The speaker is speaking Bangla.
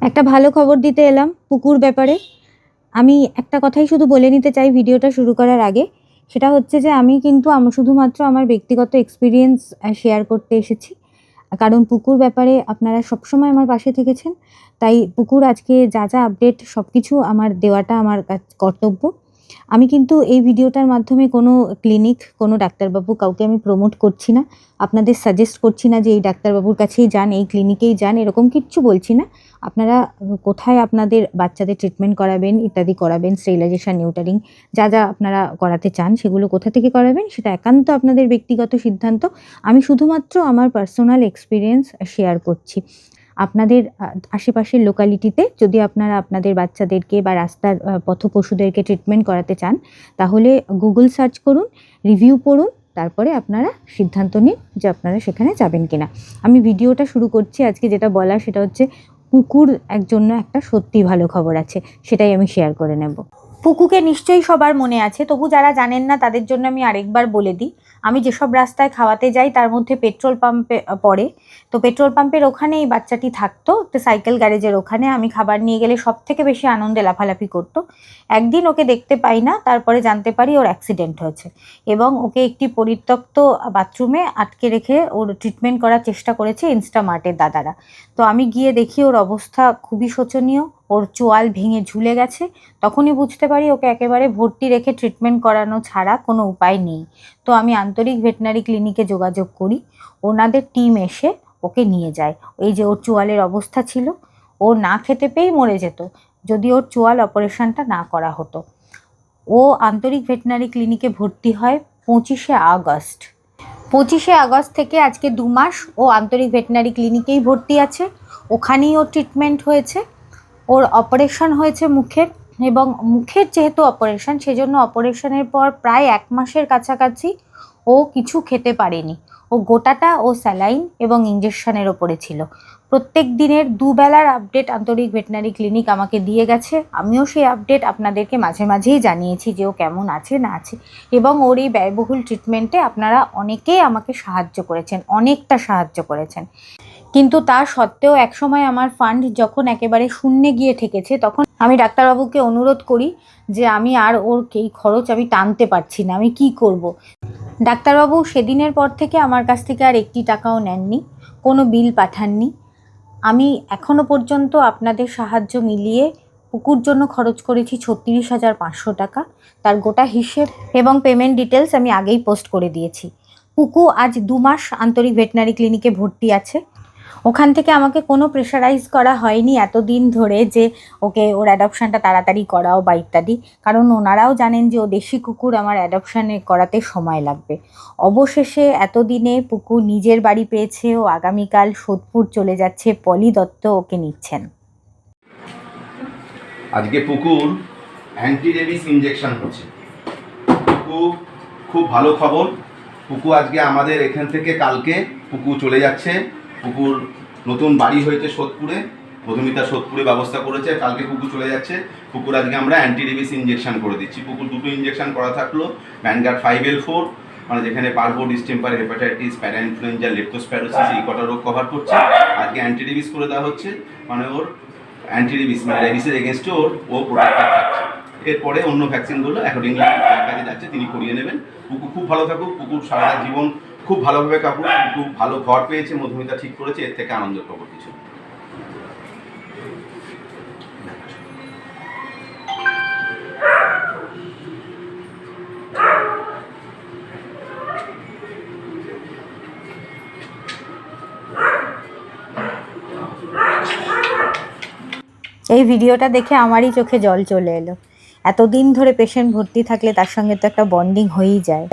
একটা ভালো খবর দিতে এলাম পুকুর ব্যাপারে। আমি একটা কথাই শুধু বলে নিতে চাই ভিডিওটা শুরু করার আগে। সেটা হচ্ছে যে আমি কিন্তু আমি, শুধুমাত্র আমার ব্যক্তিগত এক্সপিরিয়েন্স শেয়ার করতে এসেছি। কারণ পুকুর ব্যাপারে আপনারা সবসময় আমার পাশে থেকেছেন। তাই পুকুর আজকে যা যা আপডেট সব কিছু আমার দেওয়াটা আমার কর্তব্য। আমি কিন্তু এই ভিডিওটার মাধ্যমে কোনো ক্লিনিক কোনো ডাক্তারবাবু কাউকে আমি প্রমোট করছি না। আপনাদের সাজেস্ট করছি না যে এই ডাক্তারবাবুর কাছেই যান, এই ক্লিনিকেই যান, এরকম কিচ্ছু বলছি না। আপনারা কোথায় আপনাদের বাচ্চাদের ট্রিটমেন্ট করাবেন, ইত্যাদি করাবেন স্টেরিলাইজেশন নিউটারিং যা যা আপনারা করাতে চান, সেগুলো কোথা থেকে করাবেন, সেটা একান্ত আপনাদের ব্যক্তিগত সিদ্ধান্ত। আমি শুধুমাত্র আমার পার্সোনাল এক্সপিরিয়েন্স শেয়ার করছি। আপনাদের আশেপাশের লোকালিটিতে যদি আপনারা আপনাদের বাচ্চাদেরকে বা রাস্তার পথ পশুদেরকে ট্রিটমেন্ট করাতে চান, তাহলে গুগল সার্চ করুন রিভিউ পড়ুন, তারপরে আপনারা সিদ্ধান্ত নিন যে আপনারা সেখানে যাবেন কিনা। আমি ভিডিওটা শুরু করছি, আজকে যেটা বলা সেটা হচ্ছে, কুকুর এক জন্য একটা সত্যি ভালো খবর আছে, সেটাই আমি শেয়ার করে নেব। পুকুকে নিশ্চয়ই সবার মনে আছে, তবু যারা জানেন না তাদের জন্য আমি আরেকবার বলে দিই। আমি যেসব রাস্তায় খাওয়াতে যাই তার মধ্যে পেট্রোল পাম্পে পড়ে। তো পেট্রোল পাম্পের ওখানে এই বাচ্চাটি থাকতো, তো সাইকেল গ্যারেজের ওখানে আমি খাবার নিয়ে গেলে সব থেকে বেশি আনন্দে লাফালাফি করতো। একদিন ওকে দেখতে পাই না, তারপরে জানতে পারি ওর অ্যাক্সিডেন্ট হয়েছে এবং ওকে একটি পরিত্যক্ত বাথরুমে আটকে রেখে ওর ট্রিটমেন্ট করার চেষ্টা করেছে ইনস্টামার্টের দাদারা। তো আমি গিয়ে দেখি ওর অবস্থা খুবই শোচনীয় ওর চোয়াল ভেঙে ঝুলে গেছে, তখনই বুঝতে পারি ওকে একেবারে ভর্তি রেখে ট্রিটমেন্ট করানো ছাড়া কোনো উপায় নেই। তো আমি আন্তরিক ভেটেনারি ক্লিনিকে যোগাযোগ করি, ওনাদের টিম এসে ওকে নিয়ে যায়। এই যে ওর চোয়ালের অবস্থা ছিল, ও না খেতে পেয়েই মরে যেত, যদি ওর চোয়াল অপারেশনটা না করা হতো। ও আন্তরিক ভেটেনারি ক্লিনিকে ভর্তি হয় পঁচিশে আগস্ট। পঁচিশে আগস্ট থেকে আজকে দু মাস ও আন্তরিক ভেটেনারি ক্লিনিকেই ভর্তি আছে। ওখানেই ওর ট্রিটমেন্ট হয়েছে। ওর অপারেশন হয়েছে মুখের এবং মুখের যেহেতু অপারেশন, সেজন্য অপারেশনের পর প্রায় এক মাসের কাছাকাছি ও কিছু খেতে পারেনি। ও গোটাটা ও স্যালাইন এবং ইঞ্জেকশনের ওপরে ছিল। প্রত্যেক দিনের দুবেলার আপডেট আন্তরিক ভেটেনারি ক্লিনিক আমাকে দিয়ে গেছে। আমিও সেই আপডেট আপনাদেরকে মাঝে মাঝেই জানিয়েছি যে ও কেমন আছে, না আছে এবং ওর এই ব্যয়বহুল ট্রিটমেন্টে আপনারা অনেকেই আমাকে সাহায্য করেছেন, অনেকটা সাহায্য করেছেন। কিন্তু তা সত্ত্বেও একসময় আমার ফান্ড যখন একেবারে শূন্যে গিয়ে ঠেকেছে, তখন আমি ডাক্তারবাবুকে অনুরোধ করি যে আমি আর ওর এই খরচ আমি টানতে পারছি না, আমি কি করব। ডাক্তারবাবু সেদিনের পর থেকে আমার কাছ থেকে আর একটি টাকাও নেননি, কোনো বিল পাঠাননি আমি এখনও পর্যন্ত আপনাদের সাহায্য মিলিয়ে পুকুর জন্য খরচ করেছি ছত্রিশ হাজার পাঁচশো টাকা, তার গোটা হিসেব এবং পেমেন্ট ডিটেলস আমি আগেই পোস্ট করে দিয়েছি পুকু আজ দু মাস আন্তরিক ভেটেনারি ক্লিনিকে ভর্তি আছে ওখান থেকে আমাকে কোনো প্রেশারাইজ করা হয়নি এতদিন ধরে যে ওকে ওর অ্যাডপশানটা তাড়াতাড়ি করাও বা ইত্যাদি। কারণ ওনারাও জানেন যে ও দেশি কুকুর, আমার অ্যাডপশানে করাতে সময় লাগবে। অবশেষে এতদিনে পুকু নিজের বাড়ি পেয়েছে, ও আগামীকাল সোদপুর চলে যাচ্ছে পলি দত্ত ওকে নিচ্ছেন। আজকে পুকুর অ্যান্টি রেবিস ইঞ্জেকশন হচ্ছে। পুকু, খুব ভালো খবর। পুকু আজকে আমাদের এখান থেকে কালকে পুকু চলে যাচ্ছে। পুকুর নতুন বাড়ি হয়েছে সোদপুরে, মধুমিতা সোদপুরে ব্যবস্থা করেছে, কালকে কুকুর চলে যাচ্ছে। কুকুর আজকে আমরা অ্যান্টি রেবিস ইঞ্জেকশন করে দিচ্ছি। কুকুর দুটো ইঞ্জেকশন করা থাকল ভ্যানগার্ড ফাইভ এল ফোর মানে যেখানে পারব distemper hepatitis para influenza leptospirosis এই কটা রোগ কভার করছে। আজকে অ্যান্টি রেবিস করে দেওয়া হচ্ছে মানে ওর অ্যান্টি রেবিস মানে রেবিসের এগেনস্টে ওর, ও প্রোটেক্টেড থাকছে এরপরে অন্য ভ্যাকসিনগুলো অ্যাকর্ডিংলি কাছে যাচ্ছে, তিনি করিয়ে নেবেন। কুকুর খুব ভালো থাকুক কুকুর সারা জীবন খুব ভালোভাবে কাকুক খুব ভালো ঘর পেয়েছে, মধুমিতা ঠিক করেছে, এর থেকে আনন্দের খবর কিছু এই ভিডিওটা দেখে আমারই চোখে জল চলে এলো। এতদিন ধরে পেশেন্ট ভর্তি থাকলে তার সঙ্গে তো একটা বন্ডিং হয়েই যায়।